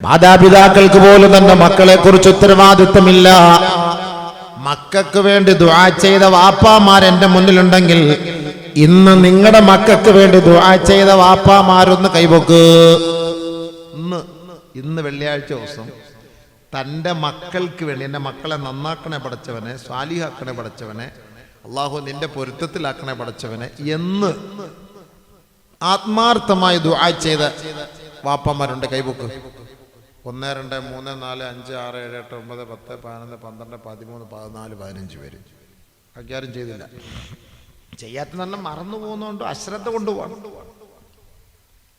മാതാപിതാക്കൾക്ക് പോലും തന്റെ മക്കളെ കുറിച്ച് ഉത്തരവാദിത്വമില്ല. മക്കൾക്ക് വേണ്ടി ദുആ ചെയ്ത വാപ്പാമാർ എന്റെ മുന്നിലുണ്ടെങ്കിൽ ഇന്ന് നിങ്ങളുടെ മക്കൾക്ക് വേണ്ടി ദുആ ചെയ്ത വാപ്പാമാരൊന്ന് കൈവക്ക് ഇന്ന് ഇന്ന് വെള്ളിയാഴ്ച ദിവസം തന്റെ മക്കൾക്ക് വേണ്ടി എന്റെ മക്കളെ നന്നാക്കണേ പഠിച്ചവനെ സ്വാലിഹാക്കണേ പഠിച്ചവനെ അള്ളാഹു നിന്റെ പൊരുത്തത്തിലാക്കണേ പഠിച്ചവനെ എന്ന് ആത്മാർത്ഥമായി ദുആ ചെയ്ത വാപ്പാമാരുണ്ട് കൈബുക്ക് ഒന്ന് രണ്ട് മൂന്ന് നാല് അഞ്ച് ആറ് ഏഴ് എട്ട് ഒമ്പത് പത്ത് പതിനൊന്ന് പന്ത്രണ്ട് പതിമൂന്ന് പതിനാല് പതിനഞ്ച് പേര്. കൈകാര്യം ചെയ്തില്ല. ചെയ്യാത്ത തന്നെ മറന്നു പോകുന്നതുകൊണ്ട് അശ്രദ്ധ കൊണ്ടുപോകാം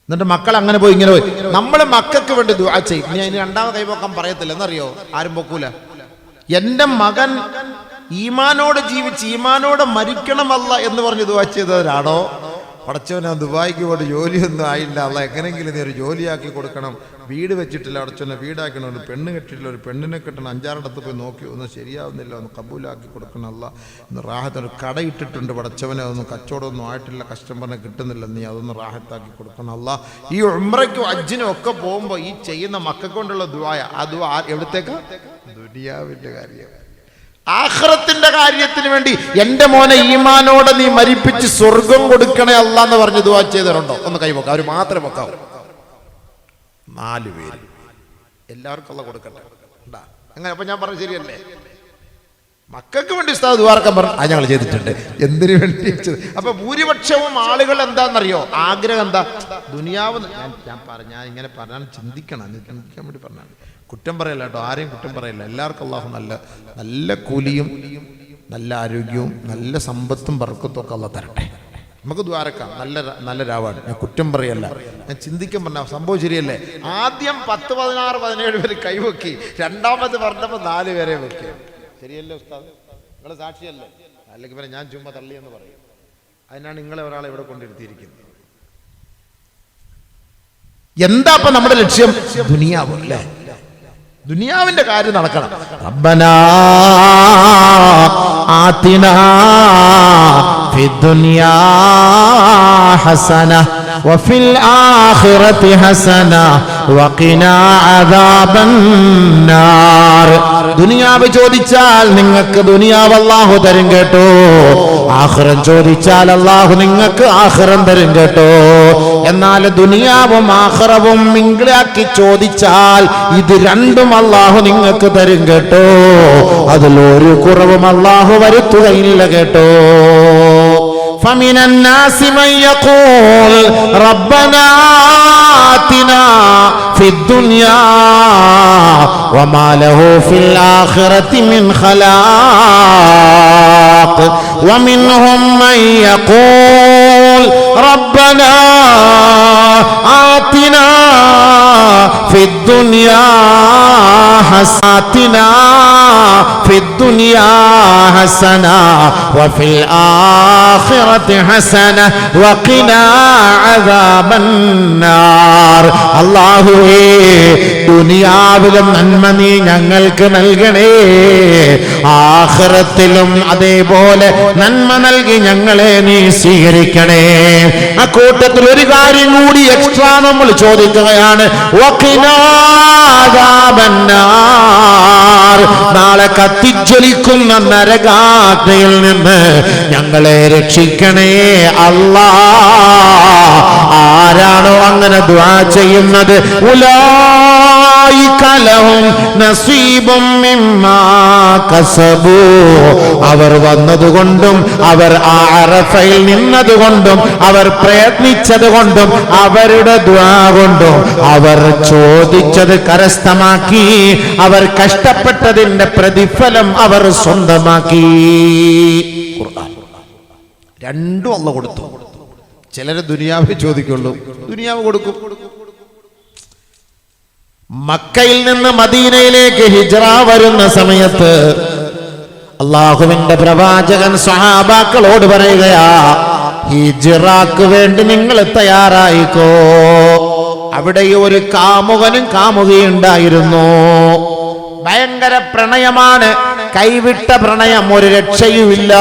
എന്നിട്ട് മക്കൾ അങ്ങനെ പോയി ഇങ്ങനെ പോയി. നമ്മൾ മക്കൾക്ക് വേണ്ടി ചെയ്യും. ഇനി രണ്ടാമത് കൈപോക്കാൻ പറയത്തില്ല. എന്നറിയോ? ആരും പൊക്കൂല. എന്റെ മകൻ ഈമാനോട് ജീവിച്ച് ഈമാനോട് മരിക്കണമല്ല എന്ന് പറഞ്ഞ് ദുആ ചെയ്തവരാണോ? പടച്ചവനെ ദുബായിക്ക് പോയിട്ട് ജോലിയൊന്നും ആയില്ല. അല്ല എങ്ങനെയെങ്കിലും നീ ഒരു ജോലിയാക്കി കൊടുക്കണം. വീട് വെച്ചിട്ടില്ല അടച്ചവനെ വീടാക്കണം. ഒരു പെണ്ണ് കെട്ടിട്ടില്ല ഒരു പെണ്ണിനെ കെട്ടണം. അഞ്ചാറിടത്ത് പോയി നോക്കി. ഒന്നും ശരിയാവുന്നില്ല ഒന്ന് കബൂലാക്കി കൊടുക്കണം. അല്ല ഒന്ന് റാഹത്ത് ഒരു കട ഇട്ടിട്ടുണ്ട് പടച്ചവനെ ഒന്നും കച്ചവടമൊന്നും ആയിട്ടില്ല കസ്റ്റമറിനെ കിട്ടുന്നില്ല. നീ അതൊന്ന് റാഹത്താക്കി കൊടുക്കണം. അല്ല ഈ ഉമ്രയ്ക്കും അജ്ജിനും ഒക്കെ പോകുമ്പോൾ ഈ ചെയ്യുന്ന മക്കൾ കൊണ്ടുള്ള ദുആയ. ആ ദുആ എവിടത്തേക്കാ? ദുരിയാവിന്റെ കാര്യം. ആഖിറത്തിന്റെ കാര്യത്തിന് വേണ്ടി എന്റെ മോനെ ഈമാനോടെ നീ മരിപ്പിച്ച് സ്വർഗം കൊടുക്കണേ അല്ല എന്ന് പറഞ്ഞ് ദുവാ ചെയ്തവരുണ്ടോ? ഒന്ന് കൈവക്കാം അവർ മാത്രം വെക്കാം നാല് പേര്. എല്ലാവർക്കും ഉള്ള കൊടുക്കട്ടെ. ഉണ്ടാ. അങ്ങനെ അപ്പൊ ഞാൻ പറഞ്ഞു ശരിയല്ലേ? മക്കൾക്ക് വേണ്ടി ഉസ്താദ് ദുവാർക്കാൻ പറഞ്ഞു ആ ഞങ്ങൾ ചെയ്തിട്ടുണ്ട്. എന്തിനു വേണ്ടി? അപ്പൊ ഭൂരിപക്ഷവും ആളുകൾ എന്താണെന്നറിയോ ആഗ്രഹം എന്താ? ദുനിയാവ് ഞാൻ ഞാൻ പറഞ്ഞ ഇങ്ങനെ പറഞ്ഞാൽ ചിന്തിക്കണം. ചിന്തിക്കാൻ വേണ്ടി പറഞ്ഞാണ്. കുറ്റം പറയല്ല കേട്ടോ ആരെയും കുറ്റം പറയില്ല. എല്ലാവർക്കും അള്ളാഹു നല്ല നല്ല കൂലിയും നല്ല ആരോഗ്യവും നല്ല സമ്പത്തും പറക്കത്തും ഒക്കെ അള്ള തരട്ടെ. നമുക്ക് ദ്വാരക്കാം നല്ല നല്ല രാവാണ്. ഞാൻ കുറ്റം പറയല്ല. ഞാൻ ചിന്തിക്കാൻ പറഞ്ഞ സംഭവം ശരിയല്ലേ? ആദ്യം പത്ത് പതിനാറ് പതിനേഴ് പേര് കൈവക്കി രണ്ടാമത് പറഞ്ഞപ്പോൾ നാല് പേരെ വെക്കി ശരിയല്ലേ ഉസ്താദ്? നിങ്ങളെ സാക്ഷിയല്ലേ? അല്ലെങ്കിൽ പിന്നെ ഞാൻ ചുമ്മാ തള്ളിയെന്ന് പറയും. അതിനാണ് നിങ്ങളെ ഒരാളെ ഇവിടെ കൊണ്ടിരുത്തിയിരിക്കുന്നത്. എന്താ അപ്പൊ നമ്മുടെ ലക്ഷ്യം? ദുനിയാവും അല്ലേ? ദുനിയാവിന്റെ കാര്യം നടക്കണം. റബ്ബനാ ആതിനാ ദുനിയാ ഹസന വഫിൽ ആഖിറതി ഹസന ദുനിയാവ് ചോദിച്ചാൽ നിങ്ങൾക്ക് ദുനിയാവ് അള്ളാഹു തരും കേട്ടോ. ആഹ്റം ചോദിച്ചാൽ അള്ളാഹു നിങ്ങൾക്ക് ആഹ്റം തരും കേട്ടോ. എന്നാൽ ദുനിയാവും ആഹ്റവും മിങ്കിളാക്കി ചോദിച്ചാൽ ഇത് രണ്ടും അള്ളാഹു നിങ്ങൾക്ക് തരും കേട്ടോ. അതിലൊരു കുറവും അള്ളാഹു വരുത്തുകയില്ല കേട്ടോ. فمن الناس من يقول ربنا آتنا في الدنيا وما له في الآخرة من خلاق. ومنهم من يقول ربنا آتنا في الدنيا حسناتنا في الدنيا حسنة وفي الآخرة حسنة وقنا عذاب النار الله ദുനിയാവിലും നന്മ നീ ഞങ്ങൾക്ക് നൽകണേ ആഖിറത്തിലും അതേപോലെ നന്മ നൽകി ഞങ്ങളെ നീ സ്വീകരിക്കണേ ആ കൂട്ടത്തിൽ ഒരു കാര്യം കൂടി എക്സ്ട്രാ നമ്മൾ ചോദിക്കുകയാണ്. വഖിനാ അദാബന്നാർ. നാളെ കത്തിജ്വലിക്കുന്ന നരകാഗ്നയിൽ നിന്ന് ഞങ്ങളെ രക്ഷിക്കണേ അല്ലാ ആരാണോ അങ്ങനെ ദ്വാ ചെയ്യുന്നത്? ഉലായിക ലഹും നസീബും കസബു. അവർ വന്നതുകൊണ്ടും അവർ ആ അറഫയിൽ നിന്നതുകൊണ്ടും അവർ പ്രയത്നിച്ചത് കൊണ്ടും അവരുടെ ദ്വാ കൊണ്ടും അവർ ചോദിച്ചത് കരസ്ഥമാക്കി. അവർ കഷ്ടപ്പെട്ടതിന്റെ പ്രതിഫലം അവർ സ്വന്തമാക്കി. രണ്ടും അല്ല കൊടുത്തു. ചിലര് ദുനിയാവ് ചോദിക്കുള്ളൂ ദുനിയാവ് കൊടുക്കും. മക്കയിൽ നിന്ന് മദീനയിലേക്ക് ഹിജ്റ വരുന്ന സമയത്ത് അള്ളാഹുവിന്റെ പ്രവാചകൻ സഹാബാക്കളോട് പറയുകയാ ഹിജ്റാക്ക് വേണ്ടി നിങ്ങൾ തയ്യാറായിക്കോ. അവിടെ ഒരു കാമുകനും കാമുകയുണ്ടായിരുന്നു. ഭയങ്കര പ്രണയമാണ്. കൈവിട്ട പ്രണയം ഒരു രക്ഷയുമില്ല.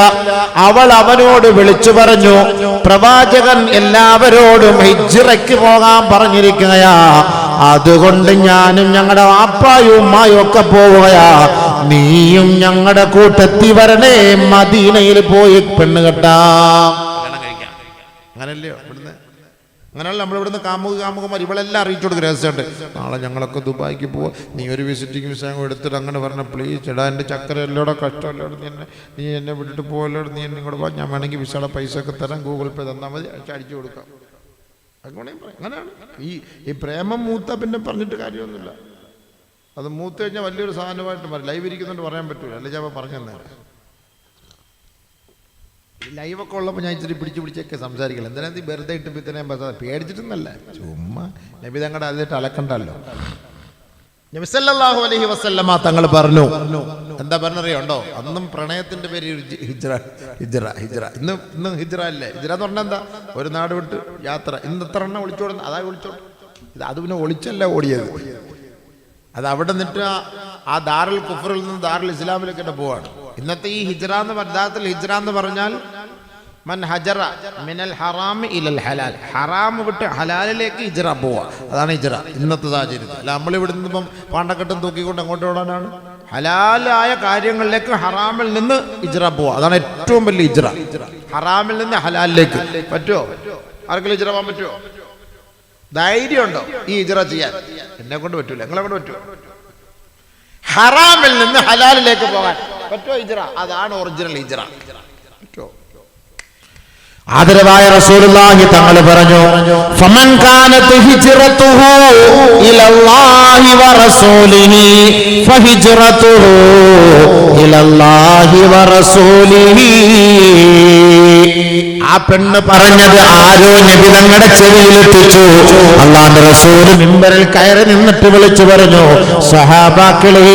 അവൾ അവനോട് വിളിച്ചു പറഞ്ഞു പ്രവാചകൻ എല്ലാവരോടും ഹിജ്റയ്ക്ക് പോകാൻ പറഞ്ഞിരിക്കുകയാ. അതുകൊണ്ട് ഞാനും ഞങ്ങളുടെ വാപ്പായും ഉമ്മായും ഒക്കെ പോവുകയാ. നീയും ഞങ്ങളുടെ കൂട്ടത്തി വരണേ മദീനയിൽ പോയി പെണ്ണ് കെട്ടാം കല്യാണം അങ്ങനെയല്ല നമ്മൾ ഇവിടുന്ന് കാമുക കാമുകന്മാർ ഇവളെല്ലാം അറിയിച്ചു കൊടുക്കും രഹസ്യമുണ്ട്. നാളെ ഞങ്ങളൊക്കെ ദുബായിക്ക് പോവാ. നീ ഒരു വിസിറ്റിംഗ് വിസ എടുത്തിട്ട് അങ്ങനെ പറഞ്ഞ പ്ലീസ് എടാ എന്റെ ചക്കര എല്ലോടെ കഷ്ടമല്ലോടെ നീ എന്നെ നീ എന്നെ വിട്ടിട്ട് പോകല്ലോടെ നീ എന്നെ ഇങ്ങോട്ട് ഞാൻ വേണമെങ്കിൽ വിസയുടെ പൈസ ഒക്കെ തരാം ഗൂഗിൾ പേ തന്നാൽ മതി അടിച്ചു കൊടുക്കാം. അങ്ങനെ അങ്ങനെയാണ്. ഈ ഈ പ്രേമം മൂത്ത പിന്നെ പറഞ്ഞിട്ട് കാര്യമൊന്നുമില്ല. അത് മൂത്ത് കഴിഞ്ഞാൽ വലിയൊരു സാധനമായിട്ട് ലൈവ് ഇരിക്കുന്നുണ്ട് പറയാൻ പറ്റൂല. അല്ലെ ഞാൻ പറഞ്ഞു തന്നേരം ഈ ലൈവൊക്കെ ഉള്ളപ്പോൾ ഞാൻ ഇച്ചിരി പിടിച്ച് പിടിച്ചൊക്കെ സംസാരിക്കില്ല എന്തിനാ നീ വെറുതെ ഇട്ട് ഇത്തരം പേടിച്ചിട്ടൊന്നല്ല ചുമ്മാ നബി തങ്ങളുടെ അതിലിട്ട് അലക്കണ്ടല്ലോ. നബിസല്ലാഹു അലഹി വസല്ലമ തങ്ങൾ പറഞ്ഞു. എന്താ പറഞ്ഞറിയുണ്ടോ അന്നും പ്രണയത്തിന്റെ പേര് ഹിജ്ര ഹിജ്ര ഹിജ്ര ഇന്ന് ഇന്ന് ഹിജ്ര അല്ലേ? ഹിജ്ര എന്ന് പറഞ്ഞാൽ എന്താ? ഒരു നാട് വിട്ട് യാത്ര. ഇന്ന് ഇത്ര എണ്ണം ഒളിച്ചോടുന്ന? അതാ ഒളിച്ചോടും. ഇത് അത് പിന്നെ ഒളിച്ചല്ല ഓടിയത്. അത് അവിടെ നിന്നിട്ട് ആ- ദാറുൽ കുഫറിൽ നിന്ന് ദാറുൽ ഇസ്ലാമിലേക്ക് പോവാണ്. ഇന്നത്തെ ഈ ഹിജ്റ എന്ന് പറഞ്ഞാൽ ഹിജ്ര എന്ന് പറഞ്ഞാൽ മൻ ഹജറ മിനൽ ഹറാം ഇലൽ ഹലാൽ. ഹറാം വിട്ട് ഹലാലിലേക്ക് ഹിജ്റ പോവാ. അതാണ് ഹിജ്റ. ഇന്നത്തെ സാഹചര്യത്തിൽ. അല്ല നമ്മൾ ഇവിടെ നിന്ന് ഇപ്പം പാണ്ടക്കെട്ടും തൂക്കിക്കൊണ്ട് അങ്ങോട്ട് ഓടാനാണ് ഹലാലായ കാര്യങ്ങളിലേക്ക് ഹറാമിൽ നിന്ന് ഹിജ്റ പോവാ. അതാണ് ഏറ്റവും വലിയ ഹിജ്റ. ഹറാമിൽ നിന്ന് ഹലാലിലേക്ക്. പറ്റുമോ ആർക്കെങ്കിലും ഹിജ്റ പോകാൻ പറ്റുമോ ധൈര്യമുണ്ടോ ഈ ഹിജ്റ ചെയ്യാൻ? എന്നെ കൊണ്ട് പറ്റൂല. നിങ്ങളെ കൊണ്ട് പറ്റുമോ ഹറാമിൽ നിന്ന് ഹലാലിലേക്ക് പോകാൻ. പറ്റുമോ ഹിജ്റ? അതാണ് ഒറിജിനൽ ഹിജ്റ. ആദരവായ റസൂലുള്ളാഹി തങ്ങൾ പറഞ്ഞു ഫമൻ കാനത്ത് ഹിജ്റതുഹു ഇലല്ലാഹി വറസൂലിഹി ഫഹിജ്റതുഹു ഇലല്ലാഹി വറസൂലിഹി ആ പെണ്ണ് പറഞ്ഞത് ആരോ നബി തങ്ങളുടെ ചെവിയിലെത്തിച്ചു അള്ളാന്റെ റസൂൽ മിമ്പറിൽ കയറി നിന്നിട്ട് വിളിച്ചു പറഞ്ഞു സഹാബാക്കളെ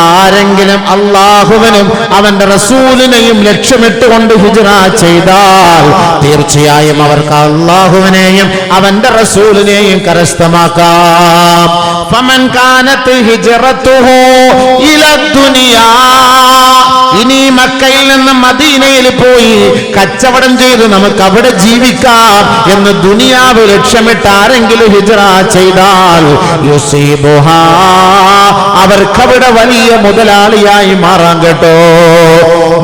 ആരെങ്കിലും അള്ളാഹുവിനും അവന്റെ റസൂലിനെയും ലക്ഷ്യമിട്ടുകൊണ്ട് ഹിജ്റ ചെയ്താൽ തീർച്ചയായും അവർക്ക് അള്ളാഹുവിനെയും അവന്റെ റസൂലിനെയും കരസ്ഥമാക്കാം. ഫമൻ കാനത്ത് ഹിജ്റത്തുഹു ഇല ദുനിയാ ഇനി മക്കയിൽ നിന്ന് മദീനയിൽ പോയി കച്ചവടം ചെയ്ത് നമുക്ക് അവിടെ ജീവിക്കാം എന്ന് ദുനിയാവ് ലക്ഷ്യമിട്ട് ആരെങ്കിലും ഹിജറ ചെയ്താൽ അവർക്കവിടെ വലിയ മുതലാളിയായി മാറാൻ കേട്ടോ.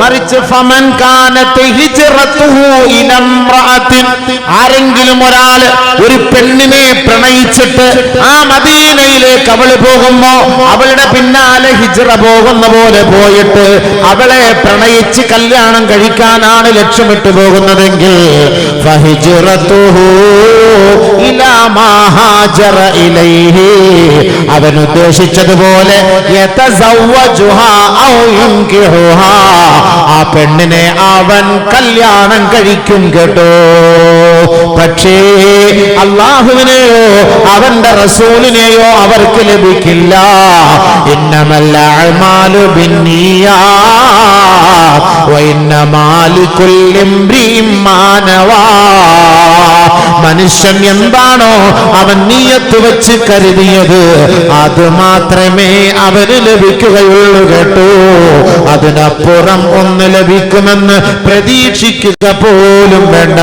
മറിച്ച് ഫമൻ ആരെങ്കിലും ഒരാൾ ഒരു പെണ്ണിനെ പ്രണയിച്ചിട്ട് ആ മദീനയിലേക്ക് അവൾ പോകുമ്പോ അവളുടെ പിന്നാലെ ഹിജറ പോകുന്ന പോലെ പോയിട്ട് അവളെ പ്രണയിച്ച് കല്യാണം കഴിക്കാനാണ് ലക്ഷ്യമിട്ട് പോകുന്നതെങ്കിൽ അവൻ ഉദ്ദേശിച്ചതുപോലെ ആ പെണ്ണിനെ അവൻ കല്യാണം കഴിക്കും കേട്ടോ. പക്ഷേ അള്ളാഹുവിനെയോ അവന്റെ റസൂലിനെയോ അവർക്ക് ലഭിക്കില്ല. ഇന്നമല്ല അഅ്മാലു ബിന്നിയാ. മനുഷ്യൻ എന്താണോ അവൻ നീയത്ത് വെച്ച് കരുതിയത്. അത് മാത്രമേ അവന് ലഭിക്കുകയുള്ളൂ കേട്ടോ. അതിനപ്പുറം ഒന്ന് ലഭിക്കുമെന്ന് പ്രതീക്ഷിക്കുക പോലും വേണ്ട.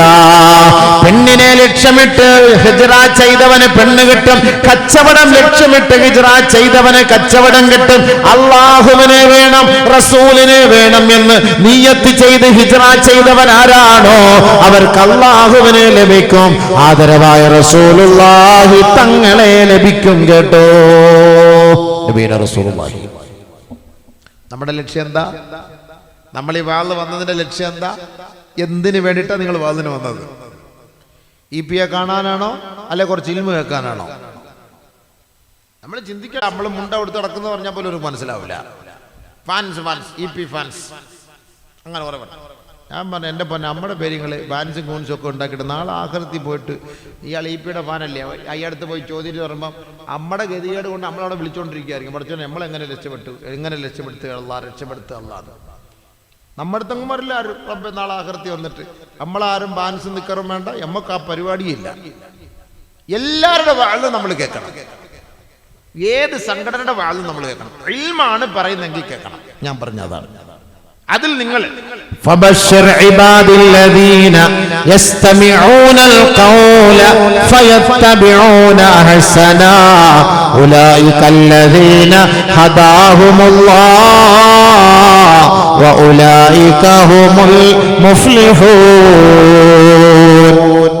പെണ്ണിനെ ലക്ഷ്യമിട്ട് ഹിജറ ചെയ്തവന് പെണ്ണ് കിട്ടും. കച്ചവടം ലക്ഷ്യമിട്ട് ഹിജറ ചെയ്തവന് കച്ചവടം കിട്ടും. അള്ളാഹുവിനെ വേണം റസൂലിനെ വേണം എന്ന് നീയത്ത് ചെയ്ത് ഹിജറ ചെയ്തവൻ ആരാണോ? അവർക്ക് അള്ളാഹുവിനെ ലഭിക്കും. ആദരവായ റസൂലുള്ളാഹി തങ്ങളെ ലഭിക്കും കേട്ടോ. നബീന റസൂലുള്ളാഹി. നമ്മുടെ ലക്ഷ്യം എന്താ? നമ്മൾ ഈ വാളിൽ വന്നതിന്റെ ലക്ഷ്യം എന്താ? എന്തിനു വേണ്ടിയിട്ടാണ് നിങ്ങൾ വാളിന് വന്നത്? ഇ പി എ കാണാനാണോ? അല്ലെ കുറച്ച് ഇൽമ കേൾക്കാനാണോ? നമ്മൾ ചിന്തിക്കുക നമ്മൾ മുണ്ട കൊടുത്ത് നടക്കുന്ന പറഞ്ഞാൽ പോലും ഒരു മനസ്സിലാവില്ല. Fans fans E P fans അങ്ങനെ കുറെ പറഞ്ഞു ഞാൻ പറഞ്ഞു എന്റെ പൊന്നെ നമ്മുടെ പേരുകൾ ഫാൻസും കൂൺസും ഒക്കെ ഉണ്ടാക്കിയിട്ട് നാളെ ആഹൃത്തിൽ പോയിട്ട് ഇയാൾ ഇ പിയുടെ ഫാനല്ലേ? അയ്യടുത്ത് പോയി ചോദിച്ചു പറയുമ്പം നമ്മുടെ ഗതികേട് കൊണ്ട് നമ്മളവിടെ വിളിച്ചുകൊണ്ടിരിക്കുകയായിരിക്കും പഠിച്ചോ നമ്മളെങ്ങനെ രക്ഷപ്പെട്ടു? എങ്ങനെ രക്ഷപ്പെടുത്തുക? അല്ല രക്ഷപ്പെടുത്തുക അല്ലാതെ നമ്മുടെ തങ്ങന്മാരില്ല ആരും റബ്ബെ നാളെ ആഹൃത്തി വന്നിട്ട് നമ്മളാരും ബാൻസ് നിൽക്കറും വേണ്ട. നമുക്ക് ആ പരിപാടിയില്ല. എല്ലാവരുടെ വാഴ നമ്മൾ കേൾക്കണം. ഏത് സംഘടനയുടെ വാഴ നമ്മൾ കേൾക്കണം. ഇൽമാണ് പറയുന്നെങ്കിൽ കേൾക്കണം. ഞാൻ പറഞ്ഞതാണ് അതിൽ നിങ്ങൾ فبشر عباد الذين يستمعون القول فيتبعون احسنا اولئك الذين هداهم الله واولئك هم المفلحون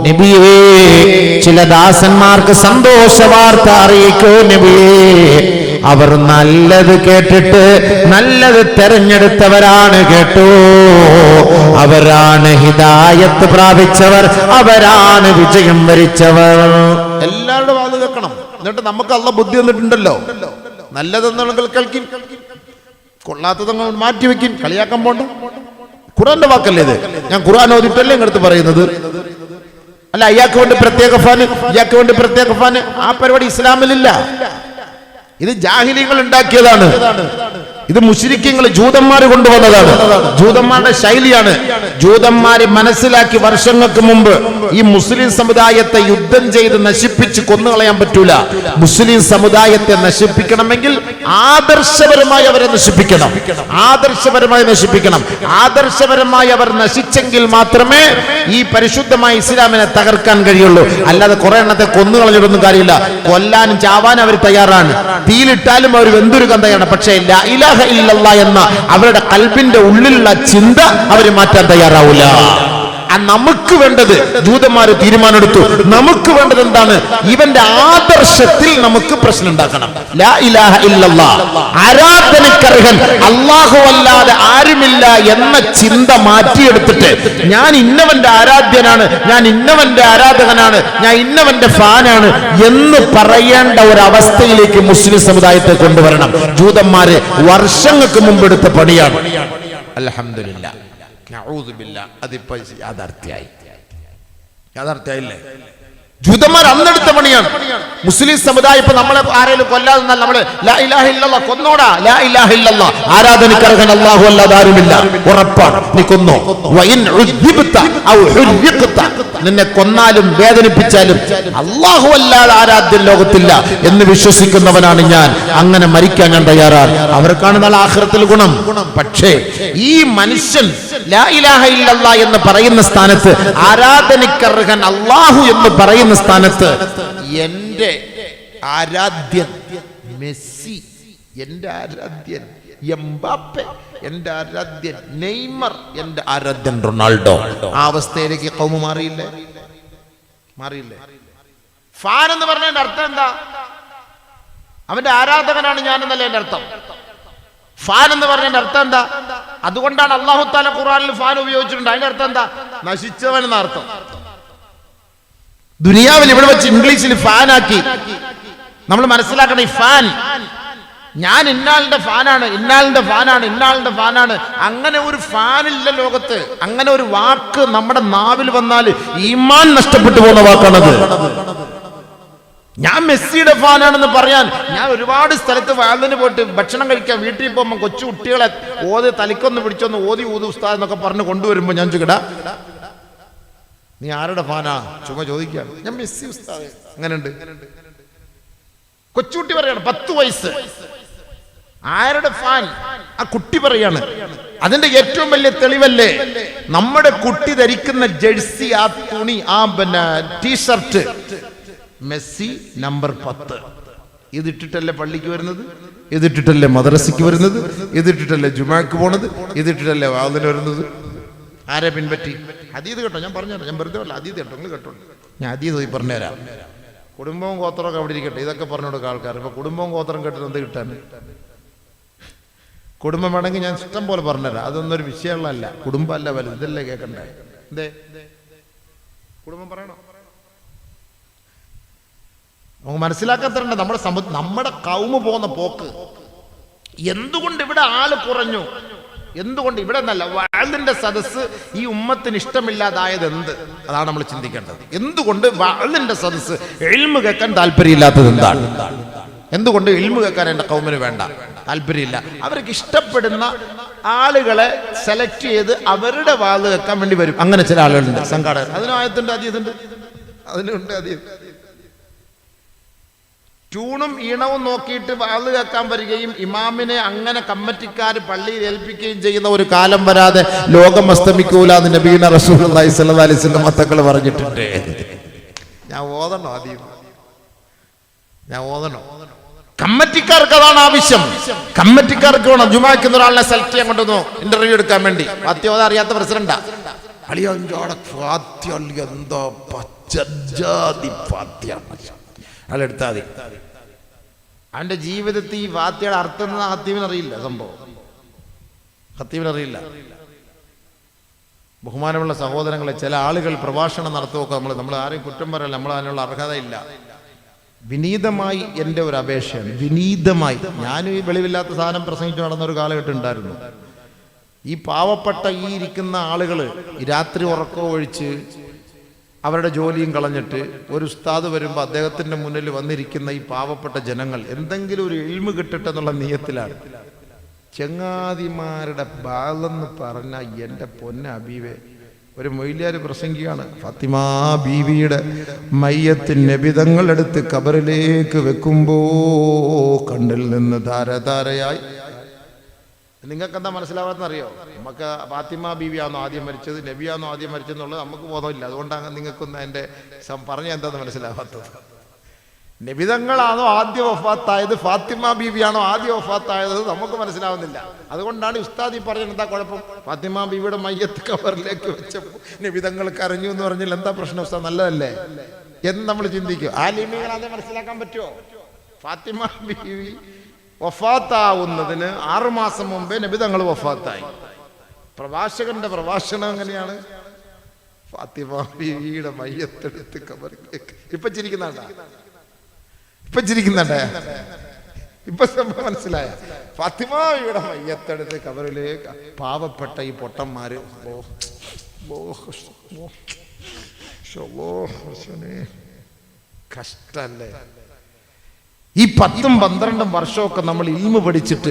നബിയേ ചില ദാസന്മാർക്ക് സന്തോഷ വാർത്ത അറിയിക്കൂ നബിയേ അവർ നല്ലത് കേട്ടിട്ട് നല്ലത് തെരഞ്ഞെടുത്തവരാണ് കേട്ടോ. അവരാണ് ഹിതായത്ത് പ്രാപിച്ചവർ അവരാണ് വിജയം വരിച്ചവർ. എല്ലാവരുടെ വാത് കേൾക്കണം. എന്നിട്ട് നമുക്ക് അള്ള ബുദ്ധി വന്നിട്ടുണ്ടല്ലോ നല്ലതെന്നുള്ള കേൾക്കും കൊള്ളാത്തതങ്ങൾ മാറ്റിവെക്കും കളിയാക്കാൻ പോണ്ട. ഖുറാന്റെ വാക്കല്ലേ ഇത്? ഞാൻ ഖുറാൻ ഓതിട്ടല്ലേ ഇങ്ങടുത്ത് പറയുന്നത്? അല്ല അയാൾക്ക് വേണ്ടി പ്രത്യേക ഫാന് ഇയാൾക്ക് വേണ്ടി പ്രത്യേക ഫാന്. ആ പരിപാടി ഇസ്ലാമിലില്ല. ഇത് ജാഹിലികൾ ഉണ്ടാക്കിയതാണ്. ഇത് മുഷിരിക്കങ്ങൾ ജൂതന്മാർ കൊണ്ടുവന്നതാണ്. ജൂതന്മാരുടെ ശൈലിയാണ്. ജൂതന്മാരെ മനസ്സിലാക്കി വർഷങ്ങൾക്ക് മുമ്പ് ഈ മുസ്ലിം സമുദായത്തെ യുദ്ധം ചെയ്ത് നശിപ്പിച്ച് കൊന്നുകളയാൻ പറ്റൂല. മുസ്ലിം സമുദായത്തെ നശിപ്പിക്കണമെങ്കിൽ ആദർശപരമായി അവരെ നശിപ്പിക്കണം. ആദർശപരമായി നശിപ്പിക്കണം. ആദർശപരമായി അവർ നശിച്ചെങ്കിൽ മാത്രമേ ഈ പരിശുദ്ധമായ ഇസ്ലാമിനെ തകർക്കാൻ കഴിയുള്ളൂ. അല്ലാതെ കുറെ എണ്ണത്തെ കൊന്നുകളഞ്ഞിട്ടൊന്നും കാര്യമില്ല. കൊല്ലാനും ചാവാനും അവർ തയ്യാറാണ്. തീയിലിട്ടാലും അവർ വെന്തുരുക്കാൻ തയ്യാറാണ് പക്ഷേ ഇല്ല ഇലാഹ ഇല്ലല്ല എന്ന അവരുടെ കൽബിന്റെ ഉള്ളിലുള്ള ചിന്ത അവർ മാറ്റാൻ തയ്യാറാവില്ല നമുക്ക് വേണ്ടത് ജൂതന്മാര് തീരുമാനമെടുത്തു. നമുക്ക് വേണ്ടത് എന്താണ്? ഇവന്റെ ആദർശത്തിൽ നമുക്ക് പ്രശ്നം ഉണ്ടാക്കണം. ആരാധനക്കർഹൻ അല്ലാഹു അല്ലാതെ ആരുമില്ല എന്ന ചിന്ത മാറ്റിയെടുത്തിട്ട് ഞാൻ ഇന്നവന്റെ ആരാധ്യനാണ് ഞാൻ ഇന്നവന്റെ ആരാധകനാണ് ഞാൻ ഇന്നവന്റെ ഫാനാണ് എന്ന് പറയേണ്ട ഒരു അവസ്ഥയിലേക്ക് മുസ്ലിം സമുദായത്തെ കൊണ്ടുവരണം. ജൂതന്മാര് വർഷങ്ങൾക്ക് മുമ്പ് എടുത്ത പണിയാണ്. അലഹമില്ല അതിപ്പോ യാഥാർത്ഥ്യായി. യാഥാർത്ഥ്യായില്ലേ? ജൂതന്മാർ അന്നെടുത്ത പണിയാണ്. മുസ്ലിം സമുദായം ഇപ്പൊ നമ്മളെ ആരെങ്കിലും കൊല്ലാതെ നമ്മൾ കൊന്നോടാ. ആരാധനക്കർഹൻ അല്ലാഹു അല്ലാതെ ആരുമില്ല ഉറപ്പാണ്. നീ കൊന്നോ. നിന്നെ കൊന്നാലും വേദനിപ്പിച്ചാലും അള്ളാഹു അല്ലാതെ ആരാധ്യൻ ലോകത്തില്ല എന്ന് വിശ്വസിക്കുന്നവനാണ് ഞാൻ. അങ്ങനെ മരിക്കാൻ ഞാൻ തയ്യാറാണ്. അവർക്കാണ് നാളെ ഗുണം ഗുണം. പക്ഷേ ഈ മനുഷ്യൻ ലാ ഇലാഹ എന്ന് പറയുന്ന സ്ഥാനത്ത് ആരാധനക്കർഹൻ അള്ളാഹു എന്ന് പറയുന്ന സ്ഥാനത്ത് എന്റെ ആരാധ്യൻ മെസ്സി എന്റെ ആരാധ്യൻ എംബാപ്പെ എന്റെ ആരാധ്യൻ നെയ്മർ എന്റെ ആരാധ്യൻ റൊണാൾഡോ. ആ അവസ്ഥയിലേക്ക് കൗമ മാറിയില്ലേ? മാറിയില്ലേ? ഫാൻ എന്ന് പറഞ്ഞതിന്റെ അർത്ഥം എന്താ? അവന്റെ ആരാധകനാണ് ഞാൻ എന്നല്ലേ എന്റെ അർത്ഥം? ഫാൻ എന്ന് പറഞ്ഞതിന്റെ അർത്ഥം എന്താ? അതുകൊണ്ടാണ് അള്ളാഹു താല ഖുറാനിൽ ഫാൻ ഉപയോഗിച്ചിട്ടുണ്ട്. അതിന്റെ അർത്ഥം എന്താ? നശിച്ചവൻ എന്ന അർത്ഥം? ദുനിയാവിൽ ഇവിടെ വെച്ച് ഇംഗ്ലീഷിൽ ആക്കി. നമ്മൾ മനസ്സിലാക്കണം ഈ ഫാൻ. ഞാൻ ഇന്നാളിന്റെ ഫാനാണ് ഇന്നാളിന്റെ ഫാനാണ് ഇന്നാളിന്റെ ഫാനാണ്. അങ്ങനെ ഒരു ഫാനില്ല ലോകത്ത്. അങ്ങനെ ഒരു വാക്ക് നമ്മുടെ നാവിൽ വന്നാൽ ഈമാൻ നഷ്ടപ്പെട്ടു പോകുന്ന വാക്കാണത്. ഞാൻ മെസ്സിയുടെ ഫാനാണെന്ന് പറയാൻ ഞാൻ ഒരുപാട് സ്ഥലത്ത് വാലിന് പോയിട്ട് ഭക്ഷണം കഴിക്കാൻ വീട്ടിൽ പോകുമ്പോൾ കൊച്ചു കുട്ടികളെ ഓതി തലക്കൊന്ന് പിടിച്ചൊന്ന് ഓതി ഊതി ഉസ്താദ് എന്നൊക്കെ പറഞ്ഞ് കൊണ്ടുവരുമ്പോൾ ഞാൻ ചോദിക്കടാ നീ ആരുടെ ഫാനാ? ചുമ ചോദിക്കാൻ ഞാൻ മെസ്സി ഉസ്താദ്. അങ്ങനെയുണ്ട്. കൊച്ചുകുട്ടി പറയാണ് പത്ത് വയസ്സ്. ആരുടെ ഫാൻ? ആ കുട്ടി പറയാണ് അതിന്റെ ഏറ്റവും വലിയ തെളിവല്ലേ? നമ്മുടെ കുട്ടി ധരിക്കുന്ന ജേഴ്സി ആ തുണി ആ പിന്നെ ടീഷർട്ട് മെസ്സി നമ്പർ പത്ത്. ഇതിട്ടിട്ടല്ലേ പള്ളിക്ക് വരുന്നത്? ഇതിട്ടിട്ടല്ലേ മദ്രസയ്ക്ക് വരുന്നത്? ഇതിട്ടിട്ടല്ലേ ജുമാക്ക് പോണത്? ഇതിട്ടിട്ടല്ലേ വാതിന് വരുന്നത്? ആരെ പിൻപറ്റി? അതീത് കേട്ടോ ഞാൻ പറഞ്ഞുതരാം. ഞാൻ വെറുതെ അല്ല അതീത് കേട്ടോ നിങ്ങൾ കേട്ടോ ഞാൻ അതീത് പോയി പറഞ്ഞുതരാം. കുടുംബവും ഗോത്രമൊക്കെ അവിടെ ഇരിക്കട്ടെ. ഇതൊക്കെ പറഞ്ഞു കൊടുക്കുക ആൾക്കാർ. ഇപ്പൊ കുടുംബവും ഗോത്രം കേട്ടിട്ട് എന്ത് കിട്ടാൻ? കുടുംബം വേണമെങ്കിൽ ഞാൻ ഇഷ്ടം പോലെ പറഞ്ഞുതരാം. അതൊന്നും ഒരു വിഷയമുള്ളതല്ല. കുടുംബമല്ല വലുത്. ഇതല്ലേ കേൾക്കണ്ടേ എന്തേ? കുടുംബം പറയണോ? നമുക്ക് മനസ്സിലാക്കാത്തതുണ്ട് നമ്മുടെ സമ നമ്മുടെ കൗമ് പോകുന്ന പോക്ക്. എന്തുകൊണ്ട് ഇവിടെ ആൾ കുറഞ്ഞു? എന്തുകൊണ്ട് ഇവിടെ നല്ല വാളിന്റെ സദസ്സ് ഈ ഉമ്മത്തിന് ഇഷ്ടമില്ലാതായത് എന്ത്? അതാണ് നമ്മൾ ചിന്തിക്കേണ്ടത്. എന്തുകൊണ്ട് വാളിന്റെ സദസ്സ് എൽമ് കേൾക്കാൻ താല്പര്യമില്ലാത്തത് എന്താണ്? എന്തുകൊണ്ട് എൽമ് കേൾക്കാൻ എന്റെ കൗമിന് വേണ്ട? താല്പര്യമില്ല. അവർക്ക് ഇഷ്ടപ്പെടുന്ന ആളുകളെ സെലക്ട് ചെയ്ത് അവരുടെ വാൾ കേൾക്കാൻ വേണ്ടി വരും. അങ്ങനെ ചില ആളുകളുണ്ട്. സംഘാടകർ. അതിനായത്തുണ്ട് അതീതുണ്ട്. അതിനുണ്ട് അതീത് ട്യൂണും ഈണവും നോക്കിയിട്ട് വാൾ കേൾക്കാൻ വരികയും ഇമാമിനെ അങ്ങനെ കമ്മറ്റിക്കാർ പള്ളിയിൽ ഏൽപ്പിക്കുകയും ചെയ്യുന്ന ഒരു കാലം വരാതെ ലോകം അസ്തമിക്കൂല എന്ന് നബീന റസൂൽ അലൈഹി വസല്ലം മത്തക്കൾ പറഞ്ഞിട്ടുണ്ട്. ഞാൻ ഓതണോ ആദ്യം. ഞാൻ ഓതണോ. കമ്മറ്റിക്കാർക്ക് അതാണ് ആവശ്യം. കമ്മറ്റിക്കാർക്ക് വേണം. ജുമാക്കുന്ന ഒരാളിനെ സെലക്ട് ചെയ്യാൻ കൊണ്ടുവന്നു. ഇന്റർവ്യൂ എടുക്കാൻ വേണ്ടി. അത്യോദ അറിയാത്ത പ്രസിഡന്റാ. അളിയോ എന്തോ പച്ചജാതി ഫാത്യാണ് അയാൾ എടുത്താൽ മതി. അവന്റെ ജീവിതത്തിൽ ഈ വാത്തിയുടെ അർത്ഥം ഹത്തീവിന് അറിയില്ല സംഭവം. ഹത്തീവിനറിയില്ല ബഹുമാനമുള്ള സഹോദരങ്ങളെ ചില ആളുകൾ പ്രഭാഷണം നടത്തുമൊക്കെ നമ്മൾ നമ്മൾ ആരെയും കുറ്റം പറയല്ല നമ്മൾ അതിനുള്ള അർഹതയില്ല വിനീതമായി എന്റെ ഒരു അപേക്ഷയാണ് വിനീതമായി. ഞാനും ഈ വെളിവില്ലാത്ത സാധനം പ്രസംഗിച്ചു നടന്ന ഒരു കാലഘട്ടം ഉണ്ടായിരുന്നു. ഈ പാവപ്പെട്ട ഈ ഇരിക്കുന്ന ആളുകൾ രാത്രി ഉറക്കം ഒഴിച്ച് അവരുടെ ജോലിയും കളഞ്ഞിട്ട് ഒരു ഉസ്താദ് വരുമ്പോൾ അദ്ദേഹത്തിന്റെ മുന്നിൽ വന്നിരിക്കുന്ന ഈ പാവപ്പെട്ട ജനങ്ങൾ എന്തെങ്കിലും ഒരു എൽമ് കിട്ടട്ടെ എന്നുള്ള നീയത്തിലാണ്. ചെങ്ങാതിമാരുടെ ബാലെന്ന് പറഞ്ഞ എന്റെ പൊന്ന അബീവെ ഒരു മൊയ്ലിയാർ പ്രസംഗിയാണ് ഫത്തിമാ ബീവിയുടെ മയ്യത്തിൻ നബിതങ്ങൾ എടുത്ത് കബറിലേക്ക് വെക്കുമ്പോ കണ്ണിൽ നിന്ന് ധാരധാരയായി നിങ്ങൾക്ക് എന്താ മനസ്സിലാവാത്തെന്ന് നമുക്ക് ഫാത്തിമ ബീവിയാണോ ആദ്യം മരിച്ചത് നബിയാണോ ആദ്യം മരിച്ചെന്നുള്ളത് നമുക്ക് ബോധമില്ല. അതുകൊണ്ടാണ് നിങ്ങൾക്കൊന്ന് എന്റെ പറഞ്ഞ എന്താന്ന് മനസ്സിലാവാത്തത്. നബിതങ്ങളാണോ ആദ്യം വഫാത്തായത് ഫാത്തിമ ബീവിയാണോ ആദ്യം വഫാത്തായത് നമുക്ക് മനസ്സിലാവുന്നില്ല. അതുകൊണ്ടാണ് ഉസ്താദി പറഞ്ഞത് എന്താ കുഴപ്പം? ഫാത്തിമ ബീവിയുടെ മയ്യത്ത് കവറിലേക്ക് വെച്ചപ്പോൾ നബിതങ്ങൾ കരഞ്ഞു എന്ന് പറഞ്ഞാൽ എന്താ പ്രശ്നം ഉസ്താ നല്ലതല്ലേ? എന്ന് നമ്മൾ ചിന്തിക്കും. ആ ലിമികൾ അത് മനസ്സിലാക്കാൻ പറ്റുമോ? ഫാത്തിമ ബീവി വഫാത്താവുന്നതിന് ആറുമാസം മുമ്പേ നബിതങ്ങൾ വഫാത്തായി. പ്രഭാഷകന്റെ പ്രഭാഷണം അങ്ങനെയാണ്. ഫാത്തിമ മയ്യത്തെടുത്ത് കബറിലേക്ക്. ഇപ്പൊ ചിരിക്കുന്നുണ്ട? ഇപ്പൊ ചിരിക്കുന്നുണ്ടേ? ഇപ്പൊ സംഭവം മനസ്സിലായ? ഫാത്തിമാവിയുടെ മയ്യത്തെടുത്ത് കബറിലേക്ക്. പാവപ്പെട്ട ഈ പൊട്ടന്മാര്. കഷ്ടല്ലേ? ഈ പത്തും പന്ത്രണ്ടും വർഷമൊക്കെ നമ്മൾ ഇൽമ പഠിച്ചിട്ട്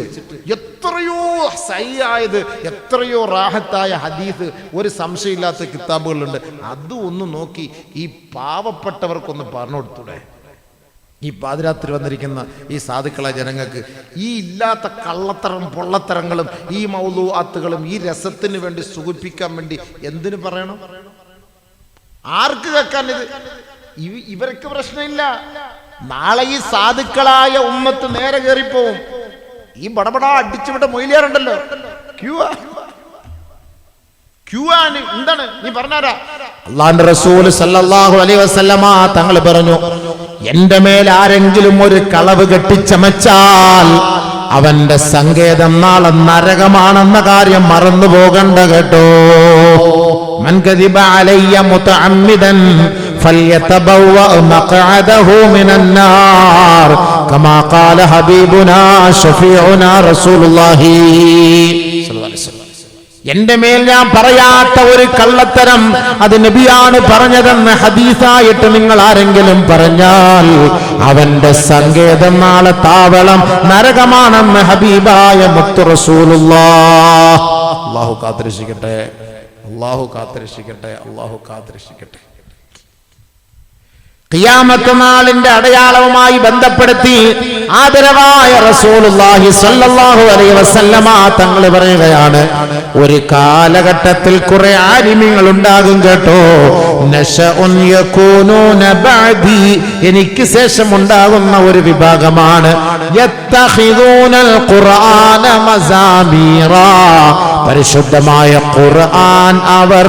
എത്രയോ സൈയായത് എത്രയോ റാഹത്തായ ഹദീസ് ഒരു സംശയമില്ലാത്ത കിതാബുകളുണ്ട്. അതും ഒന്ന് നോക്കി ഈ പാവപ്പെട്ടവർക്കൊന്ന് പറഞ്ഞു കൊടുത്തൂടെ. ഈ പാതിരാത്രി വന്നിരിക്കുന്ന ഈ സാധുക്കളെ ജനങ്ങൾക്ക് ഈ ഇല്ലാത്ത കള്ളത്തരം പൊള്ളത്തരങ്ങളും ഈ മൗലൂആത്തുകളും ഈ രസത്തിന് വേണ്ടി സുഖിപ്പിക്കാൻ വേണ്ടി എന്തിനു പറയണം? ആർക്ക് കേൾക്കാൻ ഇത് ഇവ- ഇവർക്ക് പ്രശ്നമില്ല. നാളെ ഈ സാധുക്കളായ ഉമ്മത്ത് നേരെ കയറിപ്പോവും ഈ ബടബട അടിച്ചുവിട്ട മൊയിലിയാറുണ്ടല്ലോ. ക്യൂ ക്യൂ ആണ് എന്താണ്? നീ പറഞ്ഞാരാ? അള്ളാന്റെ റസൂൽ സല്ലല്ലാഹു അലൈഹി വസല്ലമ തങ്ങൾ പറഞ്ഞു എന്റെ മേൽ ആരെങ്കിലും ഒരു കളവ് കെട്ടിച്ചമച്ചാൽ അവന്റെ സങ്കേതം നാളെ നരകമാണെന്ന കാര്യം മറന്നു പോകണ്ട കേട്ടോ. മൻ കദിബ അലയ്യ മുതഅമ്മിദൻ فليتبوأ مقعده من النار كما قال حبيبنا شفيعنا رسول الله صلى الله عليه وسلم എന്റെ മേൽ ഞാൻ പറയാത്ത ഒരു കള്ളത്തരം അത് നബിയാണ് പറഞ്ഞതെന്ന് ഹദീസായിട്ട് നിങ്ങൾ ആരെങ്കിലും പറഞ്ഞാൽ അവന്റെ സങ്കേതം നാളെ താവളം നരകമാണെന്ന് ഹബീബായ മുത്തു റസൂലുള്ളാഹ് അള്ളാഹു കാത്തിരക്ഷിക്കട്ടെ അള്ളാഹു കാത്തിരക്ഷിക്കട്ടെ അള്ളാഹു കാത്തിരക്ഷിക്കട്ടെ. ഖിയാമത്ത് നാളിന്റെ അടയാളവുമായി ബന്ധപ്പെടുത്തി ആദരവായ റസൂലുള്ളാഹി സല്ലല്ലാഹു അലൈഹി വസല്ലമ തങ്ങൾ പറയുകയാണ് ഒരു കാലഘട്ടത്തിൽ കുറെ ആലിമ്യങ്ങൾ ഉണ്ടാകും കേട്ടോ എനിക്ക് ശേഷം ഉണ്ടാകുന്ന ഒരു വിഭാഗമാണ്. പരിശുദ്ധമായ ഖുർആൻ അവർ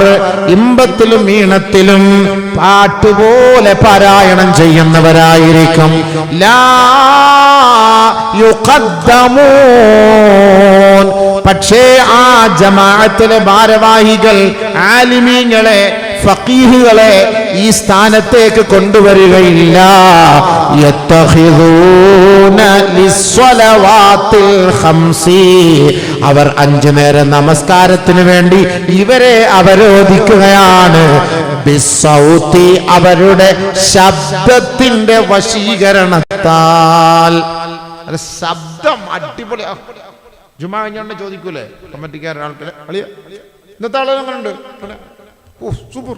ഇമ്പത്തിലും ഈണത്തിലും പാട്ടുപോലെ പാരായണം ചെയ്യുന്നവരായിരിക്കും. പക്ഷേ ആ ജമാഅത്തിലെ ഭാരവാഹികൾ ആലിമീങ്ങളെ ഫക്കീഹുകളെ ഈ സ്ഥാനത്തേക്ക് കൊണ്ടുവരികയില്ല. അവർ അഞ്ചു നേരം നമസ്കാരത്തിന് വേണ്ടി ഇവരെ അവരോധിക്കുകയാണ്. ബിസ്സൗത്തി അവരുടെ ശബ്ദത്തിന്റെ വശീകരണത്താൽ. ശബ്ദം അടിപൊളി. ജുമാ കഴിഞ്ഞോണ്ട് ചോദിക്കൂലേ? കമ്മറ്റിക്കാരൻ ആൾക്കാരെ അളിയ ഇന്നത്തെ ഉണ്ട് ഓ സൂപ്പർ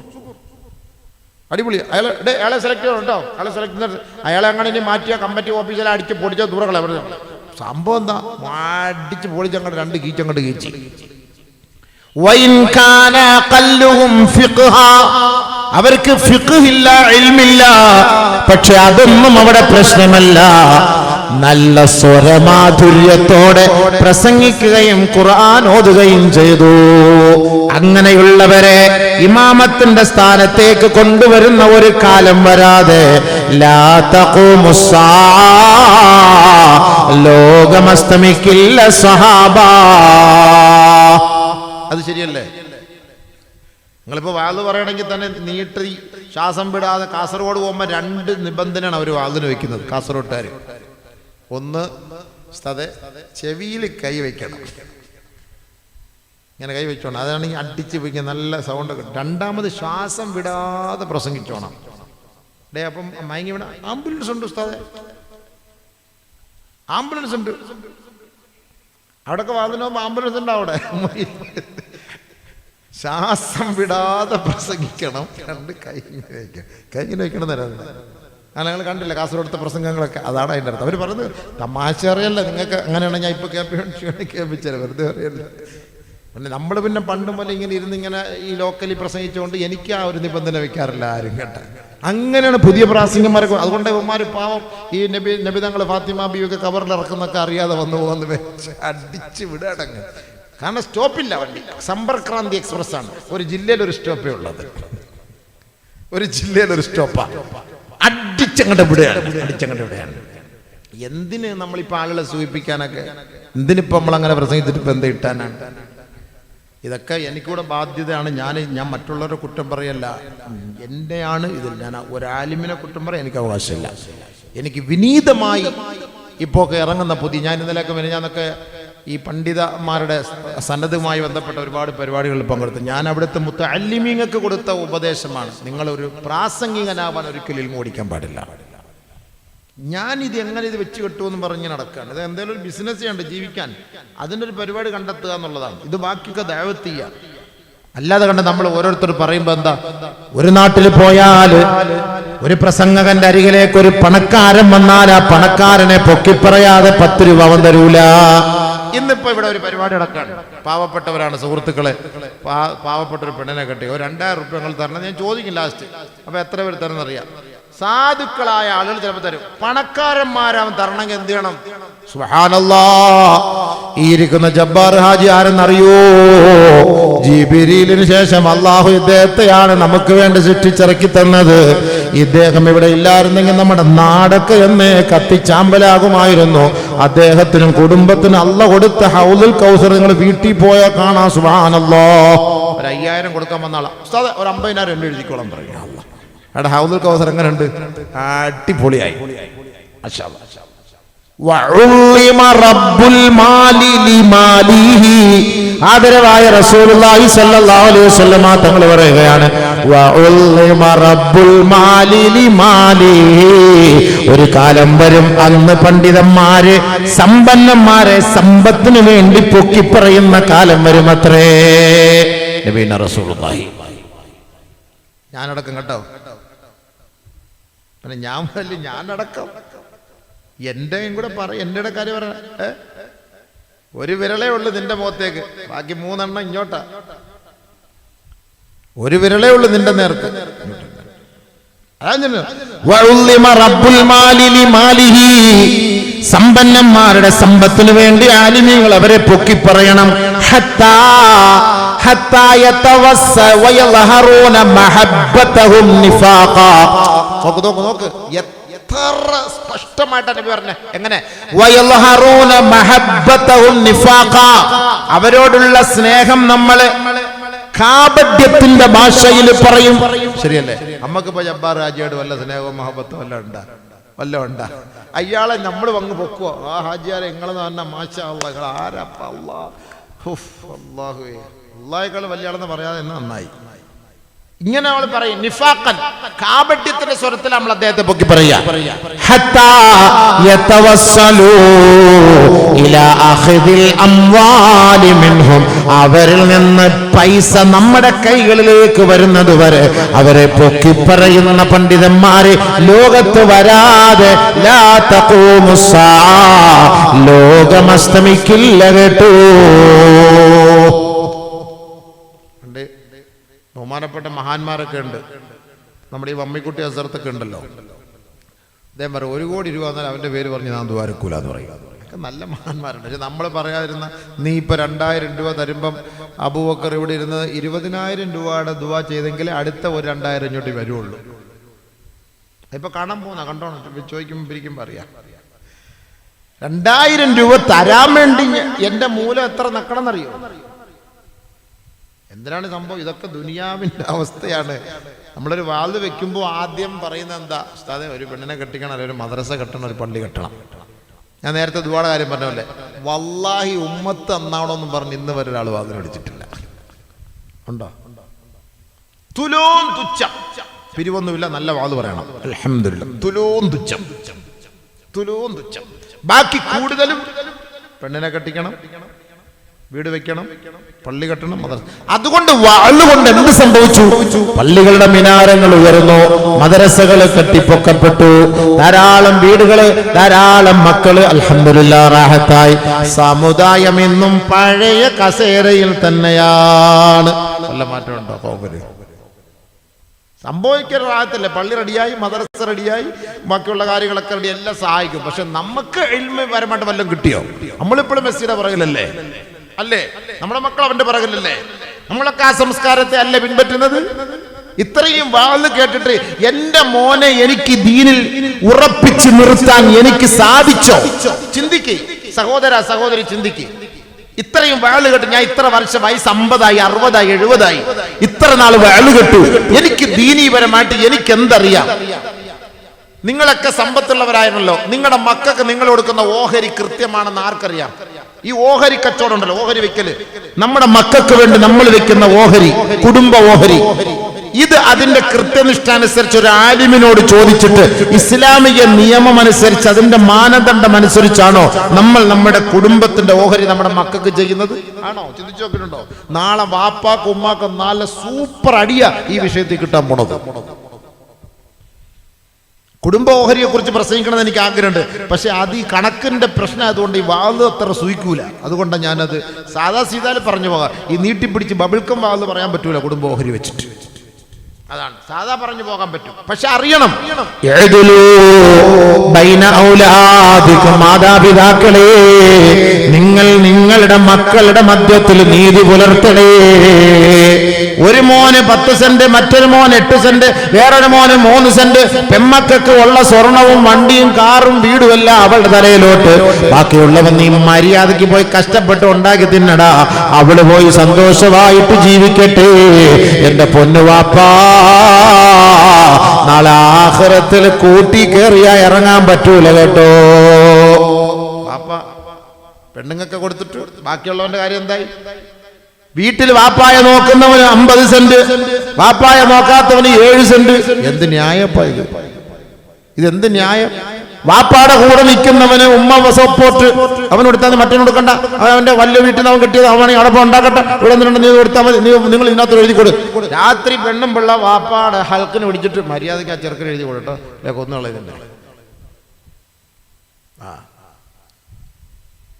അടിപൊളി. അയാളെ അയാളെ സെലക്ട് ചെയ്യണം കേട്ടോ. അയാളെ സെലക്ട് ചെയ്തിട്ട് അയാളെ അങ്ങനെ ഇനി മാറ്റിയ കമ്മിറ്റി ഓഫീസിലെ അടിച്ച് പൊടിച്ച ദൂരങ്ങളെ പറഞ്ഞു സംഭവം എന്താ? അടിച്ച് പൊളിച്ചങ്ങോട്ട് രണ്ട് കീച്ചങ്ങോട്ട് കീച്ചി. അവർക്ക് ഫിഖില്ല ഇൽമില്ല. പക്ഷെ അതൊന്നും അവിടെ പ്രശ്നമല്ല. നല്ല സ്വരമാധുര്യത്തോടെ പ്രസംഗിക്കുകയും ഖുർആൻ ഓതുകയും ചെയ്തു. അങ്ങനെയുള്ളവരെ ഇമാമത്തിന്റെ സ്ഥാനത്തേക്ക് കൊണ്ടുവരുന്ന ഒരു കാലം വരാതെ. ലോകമസ്തമിക്കില്ല സഹാബാ. അത് ശരിയല്ലേ? നിങ്ങളിപ്പോൾ വാത് പറയണമെങ്കിൽ തന്നെ നീട്ടി ശ്വാസം വിടാതെ കാസർഗോഡ് പോകുമ്പോൾ രണ്ട് നിബന്ധനയാണ് അവർ വാതിന് വെക്കുന്നത് കാസർഗോട്ടുകാർ ഒന്ന് സ്ഥതെ ചെവിയിൽ കൈ വയ്ക്കണം ഇങ്ങനെ കൈ വെച്ചോണം. അതാണെങ്കിൽ അടിച്ച് വയ്ക്കുക നല്ല സൗണ്ട് രണ്ടാമത് ശ്വാസം വിടാതെ പ്രസംഗിച്ചോണം. ഡേ അപ്പം മയങ്ങി വിടാം ആംബുലൻസ് ഉണ്ട് ഉസ്താദെ. ആംബുലൻസ് ഉണ്ട്. അവിടെയൊക്കെ വാതിന് ആംബുലൻസ് ഉണ്ട് അവിടെ? ശ്വാസം വിടാതെ പ്രസംഗിക്കണം. രണ്ട് കൈ ഇങ്ങനെ വയ്ക്കണം കൈ ഇങ്ങനെ വയ്ക്കണം തരാം അങ്ങനെ ഞങ്ങൾ കണ്ടില്ല കാസർഗോഡത്തെ പ്രസംഗങ്ങളൊക്കെ? അതാണ് അതിന്റെ അർത്ഥം. അവർ പറഞ്ഞത് തമാശ അറിയല്ല. നിങ്ങൾക്ക് അങ്ങനെയാണ് ഞാൻ ഇപ്പോൾ കേൾപ്പിച്ചു കേൾപ്പിച്ചത്. വെറുതെ അറിയല്ല. പിന്നെ നമ്മൾ പിന്നെ പണ്ട് പോലെ ഇങ്ങനെ ഇരുന്ന് ഇങ്ങനെ ഈ ലോക്കലി പ്രസംഗിച്ചുകൊണ്ട് എനിക്ക് ആ ഒരു നിബന്ധന വെക്കാറില്ല ആരും കേട്ട. അങ്ങനെയാണ് പുതിയ പ്രാസംഗന്മാരൊക്കെ അതുകൊണ്ട് ഉമ്മാർ പാവം ഈ നബി നബിതങ്ങൾ ഫാത്തിമാബിയൊക്കെ ഇറക്കുന്നൊക്കെ അറിയാതെ വന്നു പോകുന്ന വെച്ച് അടിച്ച് വിടടങ്ങ്. കാരണം സ്റ്റോപ്പില്ല വണ്ടി. സമ്പർക്രാന്തി എക്സ്പ്രസ് ആണ് ഒരു ജില്ലയിൽ ഒരു സ്റ്റോപ്പേ ഉള്ളത്. ഒരു ജില്ലയിൽ ഒരു സ്റ്റോപ്പാ അടിച്ചങ്ങടെ ഇവിടെയാണ് വിടുകയാണ്. എന്തിന് നമ്മളിപ്പോൾ ആളുകളെ സൂചിപ്പിക്കാനൊക്കെ? എന്തിനിപ്പോൾ നമ്മളങ്ങനെ പ്രസംഗിച്ചിട്ട് എന്ത് കിട്ടാനാണ് ഇതൊക്കെ എനിക്കൂടെ ബാധ്യതയാണ്. ഞാൻ ഞാൻ മറ്റുള്ളവരെ കുറ്റം പറയല്ല. എന്റെയാണ് ഇതിൽ ഞാൻ ഒരാലിമിനെ കുറ്റം പറയാൻ എനിക്ക് അവകാശമില്ല. എനിക്ക് വിനീതമായി ഇപ്പോൾ ഒക്കെ ഇറങ്ങുന്ന പുതിയ ഞാൻ ഇന്നലെയൊക്കെ മിനിഞ്ഞാന്നൊക്കെ ഈ പണ്ഡിതന്മാരുടെ സന്നദ്ധവുമായി ബന്ധപ്പെട്ട ഒരുപാട് പരിപാടികളിൽ പങ്കെടുത്തു. ഞാൻ അവിടുത്തെ മുത്ത അല്ലിമീങ്ങൾക്ക് കൊടുത്ത ഉപദേശമാണ്. നിങ്ങളൊരു പ്രാസംഗികനാവാൻ ഒരിക്കലും ഓടിക്കാൻ പാടില്ല. ഞാൻ ഇത് എങ്ങനെ ഇത് വെച്ച് കെട്ടുമെന്ന് പറഞ്ഞ് നടക്കുകയാണ്. ഇത് എന്തെങ്കിലും ഒരു ബിസിനസ് ചെയ്യണ്ട ജീവിക്കാൻ. അതിന്റെ ഒരു പരിപാടി കണ്ടെത്തുക എന്നുള്ളതാണ്. ഇത് ബാക്കിയൊക്കെ ചെയ്യുക അല്ലാതെ കണ്ട് നമ്മൾ ഓരോരുത്തർ പറയുമ്പോൾ എന്താ? ഒരു നാട്ടിൽ പോയാൽ ഒരു പ്രസംഗകന്റെ അരികിലേക്ക് ഒരു പണക്കാരൻ വന്നാൽ ആ പണക്കാരനെ പൊക്കിപ്പറയാതെ പത്ത് രൂപ അവൻ തരൂല. ഇന്നിപ്പോ ഇവിടെ ഒരു പരിപാടി നടക്കാണ്. പാവപ്പെട്ടവരാണ് സുഹൃത്തുക്കളെ. പാവപ്പെട്ട ഒരു പെണ്ണിനെ കെട്ടി. ഒരു രണ്ടായിരം റുപ്യ ഞങ്ങൾ തരണം. ഞാൻ ചോദിക്കും ലാസ്റ്റ് അപ്പോൾ എത്ര പേര് തരുന്നറിയാം? സാധുക്കളായ ആളുകൾ ചിലപ്പോൾ തരും. പണക്കാരന്മാരാവും തരണമെങ്കിൽ എന്ത് ചെയ്യണം? സുഹാനല്ലാ ഈ ഇരിക്കുന്ന ജബ്ബാർ ഹാജി ആരെന്നറിയോ? ജിബിരിലിന് ശേഷം അള്ളാഹു ഇദ്ദേഹത്തെയാണ് നമുക്ക് വേണ്ടി സൃഷ്ടിച്ചിറക്കി തന്നത്. ഇദ്ദേഹം ഇവിടെ ഇല്ലായിരുന്നെങ്കിൽ നമ്മുടെ നാടൊക്കെ എന്നേ കത്തിച്ചാമ്പലാകുമായിരുന്നു. അദ്ദേഹത്തിനും കുടുംബത്തിനും അല്ല കൊടുത്ത ഹൗലുൽ കൗസർ നിങ്ങൾ വീട്ടിൽ പോയാൽ കാണാം. സുഹാനല്ലോ ഒരു അയ്യായിരം കൊടുക്കാൻ വന്ന ആളാ. ഉസ്താദെ ഒരു അമ്പതിനായിരം എണ്ണം എഴുതിക്കോളാം പറയും. അവിടെ ഹൗദുൽ കൗസർ എങ്ങനെ ഉണ്ട് അടിപൊളിയായി. ആദരവായ റസൂലുള്ളാഹി സ്വല്ലല്ലാഹു അലൈഹി വസല്ലമ തങ്ങൾ പറയുകയാണ്. ഒരു കാലം വരും അന്ന് പണ്ഡിതന്മാര് സമ്പന്നന്മാരെ സമ്പത്തിനു വേണ്ടി പൊക്കി പറയുന്ന കാലം വരും അത്രേ നബീന റസൂലുള്ളാഹി. ഞാനടക്കം കേട്ടോ. പിന്നെ ഞാൻ വലിയ ഞാനടക്കം എന്റെയും കൂടെ പറ എന്റെ കാര്യം പറ. ഒരു വിരളേ ഉള്ളു നിന്റെ മുഖത്തേക്ക്. ബാക്കി മൂന്നെണ്ണം ഇങ്ങോട്ടാ. ഒരു വിരളേ ഉള്ളു നിന്റെ നേർക്ക്. സമ്പന്നന്മാരുടെ സമ്പത്തിന് വേണ്ടി ആലിമീങ്ങൾ അവരെ പൊക്കി പറയണം. ഹത്താ നോക്ക് നോക്ക് നോക്ക്. എത്ര സ്പഷ്ടമായിട്ടാണ് നബി പറഞ്ഞത് എങ്ങനെ. അവരോടുള്ള സ്നേഹം നമ്മൾ കാപഡ്യത്തിന്റെ ഭാഷയിൽ പറയും. ശരിയല്ലേ? നമുക്ക് ഇപ്പൊ ജബ്ബാർ രാജയോട് വല്ല സ്നേഹവും മഹബത്തും വല്ല ഉണ്ടാ? വല്ല ഉണ്ടാ? അയാളെ നമ്മൾ വന്ന് പൊക്കുവോ? ആ ഹാജിയാരെ നിങ്ങളെന്ന് പറഞ്ഞാൽ മാഷ അള്ളാഹ് ആരപ്പ? അള്ളാഹ് അള്ളാഹുവേ. അള്ളാഹിക്കാൾ വലിയ ആളെന്ന് പറയാതെ എന്നെ നന്നായി. ഇങ്ങനെ നമ്മൾ പറയും നിഫാഖൻ. കാപട്യത്തിന്റെ സ്വരത്തിൽ നമ്മൾ അദ്ദേഹത്തെ പൊക്കി പറയാ അവരിൽ നിന്ന് പൈസ നമ്മുടെ കൈകളിലേക്ക് വരുന്നത് വരെ അവരെ പൊക്കി പറയുന്ന പണ്ഡിതന്മാരെ ലോകത്ത് വരാതെ ലോകമസ്തമിക്കില്ല കേട്ടോ. ബഹുമാനപ്പെട്ട മഹാന്മാരൊക്കെ ഉണ്ട്. നമ്മുടെ ഈ വമ്മിക്കുട്ടി അസർത്തൊക്കെ ഉണ്ടല്ലോ. അദ്ദേഹം പറയും ഒരു കോടി രൂപ എന്നാൽ അവന്റെ പേര് പറഞ്ഞ് ഞാൻ ദ്വാരക്കൂല എന്ന് പറയും. ഒക്കെ നല്ല മഹാന്മാരുണ്ട്. പക്ഷെ നമ്മൾ പറയാതിരുന്ന നീ ഇപ്പം രണ്ടായിരം രൂപ തരുമ്പം അബൂബക്കർ ഇവിടെ ഇരുന്ന് ഇരുപതിനായിരം രൂപയുടെ ദുവ ചെയ്തെങ്കിൽ അടുത്ത ഒരു രണ്ടായിരം ഇങ്ങോട്ട് വരുള്ളൂ. ഇപ്പൊ കാണാൻ പോകുന്ന കണ്ടോണം? ചോദിക്കുമ്പോൾ പിരിക്കുമ്പോൾ അറിയാം രണ്ടായിരം രൂപ തരാൻ വേണ്ടി എന്റെ മൂലം എത്ര നക്കണമെന്നറിയോ എന്തിനാണ് സംഭവം? ഇതൊക്കെ ദുനിയാവിന്റെ അവസ്ഥയാണ്. നമ്മളൊരു വാത് വെക്കുമ്പോൾ ആദ്യം പറയുന്നത് എന്താ? ഉസ്താദെ ഒരു പെണ്ണിനെ കെട്ടിക്കണം അല്ലെങ്കിൽ ഒരു മദ്രസ കെട്ടണം ഒരു പള്ളി കെട്ടണം. ഞാൻ നേരത്തെ ഒരുപാട് കാര്യം പറഞ്ഞല്ലേ വല്ലാഹി ഉമ്മത്ത് അന്നാവണമെന്നും പറഞ്ഞ് ഇന്ന് വരെ ഒരാൾ വാതിൽ അടിച്ചിട്ടില്ല. ഉണ്ടോ? തുലോം തുച്ഛം. പിരിവൊന്നുമില്ല നല്ല വാത് പറയണം. അലഹമില്ല തുലോം തുച്ഛം. തുലോം തുച്ഛം. ബാക്കി കൂടുതലും പെണ്ണിനെ കെട്ടിക്കണം വീട് വെക്കണം പള്ളി കെട്ടണം മദ്രസ അതുകൊണ്ട് വാളുകൊണ്ട് എന്ത് സംഭവിച്ചു? പള്ളികളുടെ മിനാരങ്ങൾ ഉയർന്നു മദ്രസകൾ കെട്ടിപ്പൊക്കപ്പെട്ടു. ധാരാളം വീടുകൾ ധാരാളം മക്കൾ റാഹത്തായി. സമുദായം ഇന്നും പഴയ കസേരയിൽ തന്നെയാണ്. നല്ല മാറ്റമുണ്ടോ കോവര് സംഭവിക്കുന്ന റാഹത്തല്ലേ? പള്ളി റെഡിയായി മദ്രസ റെഡിയായി ബാക്കിയുള്ള കാര്യങ്ങളൊക്കെ റെഡി എല്ലാം സഹായിക്കും. പക്ഷെ നമുക്ക് എൽമ പരമായിട്ട് വല്ലതും കിട്ടിയോ? നമ്മളിപ്പോഴും മെസ്സിയുടെ പിറകിലല്ലേ? അല്ലേ? നമ്മുടെ മക്കൾ അവന്റെ പിറകിലല്ലേ? നമ്മളൊക്കെ ആ സംസ്കാരത്തെ അല്ലേ പിൻപറ്റുന്നത്? ഇത്രയും വാൾ കേട്ടിട്ട് എന്റെ മോനെ എനിക്ക് ദീനിൽ ഉറപ്പിച്ചു നിർത്താൻ എനിക്ക് സാധിച്ചോ? ചിന്തിക്ക്. സഹോദര സഹോദരി ചിന്തിക്ക്. ഇത്രയും വേൾ കെട്ടു ഞാൻ ഇത്ര വർഷം വയസ്സ് അമ്പതായി അറുപതായി എഴുപതായി. ഇത്ര നാൾ വേൾ കെട്ടു. എനിക്ക് ദീനീപരമായിട്ട് എനിക്ക് എന്തറിയാം നിങ്ങളൊക്കെ സമ്പത്തുള്ളവരായിരുന്നല്ലോ. നിങ്ങളുടെ മക്കൾക്ക് നിങ്ങൾ കൊടുക്കുന്ന ഓഹരി കൃത്യമാണെന്ന് ആർക്കറിയാം? ഈ ഓഹരി കച്ചവടം ഉണ്ടല്ലോ ഓഹരി വെക്കൽ. നമ്മുടെ മക്കൾക്ക് വേണ്ടി നമ്മൾ വെക്കുന്ന ഓഹരി കുടുംബ ഓഹരി. ഇത് അതിന്റെ കൃത്യനിഷ്ഠ അനുസരിച്ച് ഒരു ആലിമിനോട് ചോദിച്ചിട്ട് ഇസ്ലാമിക നിയമം അനുസരിച്ച് അതിന്റെ മാനദണ്ഡം അനുസരിച്ചാണോ നമ്മൾ നമ്മുടെ കുടുംബത്തിന്റെ ഓഹരി നമ്മുടെ മക്കൾക്ക് ചെയ്യുന്നത്? ആണോ? ചിന്തിച്ചു നോക്കിയിട്ടുണ്ടോ? നാളെ വാപ്പാക്കും ഉമ്മാക്കും നല്ല സൂപ്പർ അടിയ ഈ വിഷയത്തിൽ കിട്ടാൻ പോണത്. കുടുംബ കുറിച്ച് പ്രസംഗിക്കണമെന്ന് എനിക്ക് ആഗ്രഹമുണ്ട്. പക്ഷെ അത് ഈ കണക്കിന്റെ പ്രശ്നം ആയതുകൊണ്ട് ഈ വാൽ അത്ര സൂയിക്കൂല അതുകൊണ്ടാണ് ഞാനത് സാധാ സീതാൽ പറഞ്ഞു പോകാം. ഈ നീട്ടിപ്പിടിച്ച് ബബിൾക്കം വാൽ പറയാൻ പറ്റൂല കുടുംബ ഓഹരി വെച്ചിട്ട്. അതാണ്. സാധാ പറഞ്ഞു പോകാൻ പറ്റും. പക്ഷെ അറിയണം. മാതാപിതാക്കളെ. നിങ്ങൾ നിങ്ങളുടെ മക്കളുടെ മധ്യത്തിൽ നീതി പുലർത്തണേ. ഒരു മോന് പത്ത് സെന്റ് മറ്റൊരു മോൻ എട്ട് സെന്റ് വേറൊരു മോന് മൂന്ന് സെന്റ്. പെമ്മക്കൾക്ക് ഉള്ള സ്വർണവും വണ്ടിയും കാറും വീടും എല്ലാം അവളുടെ തലയിലോട്ട്. ബാക്കിയുള്ളവൻ നീ മര്യാദയ്ക്ക് പോയി കഷ്ടപ്പെട്ട് ഉണ്ടാക്കി തിന്നടാ. അവൾ പോയി സന്തോഷമായിട്ട് ജീവിക്കട്ടെ. എന്റെ പൊന്നുവാപ്പാ നാളെ ആഹ്റത്തിൽ കൂട്ടി കയറിയാ ഇറങ്ങാൻ പറ്റൂല കേട്ടോ. വാപ്പ പെണ്ണുങ്ങൾക്ക് കൊടുത്തിട്ട്. ബാക്കിയുള്ളവന്റെ കാര്യം എന്തായി? വീട്ടിൽ വാപ്പായ നോക്കുന്നവന് അമ്പത് സെന്റ് വാപ്പായ നോക്കാത്തവന് ഏഴ് സെന്റ്. എന്ത് ന്യായപ്പ ഇത്? ഇതെന്ത് ന്യായം? വാപ്പാടെ കൂടെ നിൽക്കുന്നവന് ഉമ്മ സപ്പോർട്ട് അവൻ കൊടുത്താൽ മറ്റേ കൊടുക്കണ്ട അവന്റെ വല്ല വീട്ടിൽ നിന്ന് അവൻ കിട്ടിയത് അവനെ അടപ്പം ഉണ്ടാക്കട്ടെ. ഇവിടെ നിന്നുണ്ട് നീ കൊടുത്താൽ മതി. നിങ്ങൾ ഇതിനകത്ത് എഴുതി കൊടു. രാത്രി പെണ്ണും പിള്ള വാപ്പാടെ ഹൽക്കിന് പിടിച്ചിട്ട് മര്യാദയ്ക്ക് ആ ചെറുക്കൻ എഴുതി കൊടുട്ടോ അല്ലെ കൊന്നുകളയുന്നുണ്ട് ആ.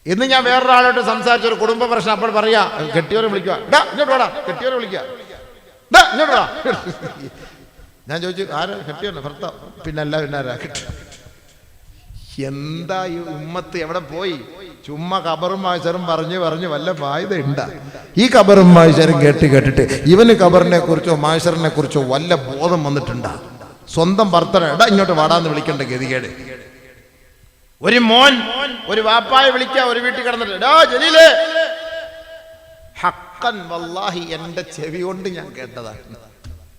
ഇന്ന് ഞാൻ വേറൊരാളോട്ട് സംസാരിച്ച ഒരു കുടുംബ പ്രശ്നം അപ്പോൾ പറയാ കെട്ടിയോരെ വിളിക്കുക ഇങ്ങോട്ട് വിളിക്കുക ഇങ്ങോട്ട് ഞാൻ ചോദിച്ചു ആരാ? കെട്ടിയോ ഭർത്താവ്. പിന്നല്ല പിന്നെ ആരാ കെട്ടി എന്താ ഈ ഉമ്മത്ത് എവിടെ പോയി? ചുമ്മാ കബറും മാഷറും പറഞ്ഞു പറഞ്ഞു വല്ല വായുത ഉണ്ടാ ഈ കബറും മാഷറും കേട്ട് കേട്ടിട്ട് ഇവന് കബറിനെ കുറിച്ചോ മാഷറിനെ കുറിച്ചോ വല്ല ബോധം വന്നിട്ടുണ്ടാ? സ്വന്തം ഭർത്തന എടാ ഇങ്ങോട്ട് വാടാന്ന് വിളിക്കേണ്ട ഗതികേട്. ഒരു മോൻ ഒരു വാപ്പായ വിളിക്ക ഒരു വീട്ടിൽ കിടന്നിട്ട് ഹക്കൻ വല്ലാഹി എന്റെ ചെവി കൊണ്ട് ഞാൻ കേട്ടതാണ്.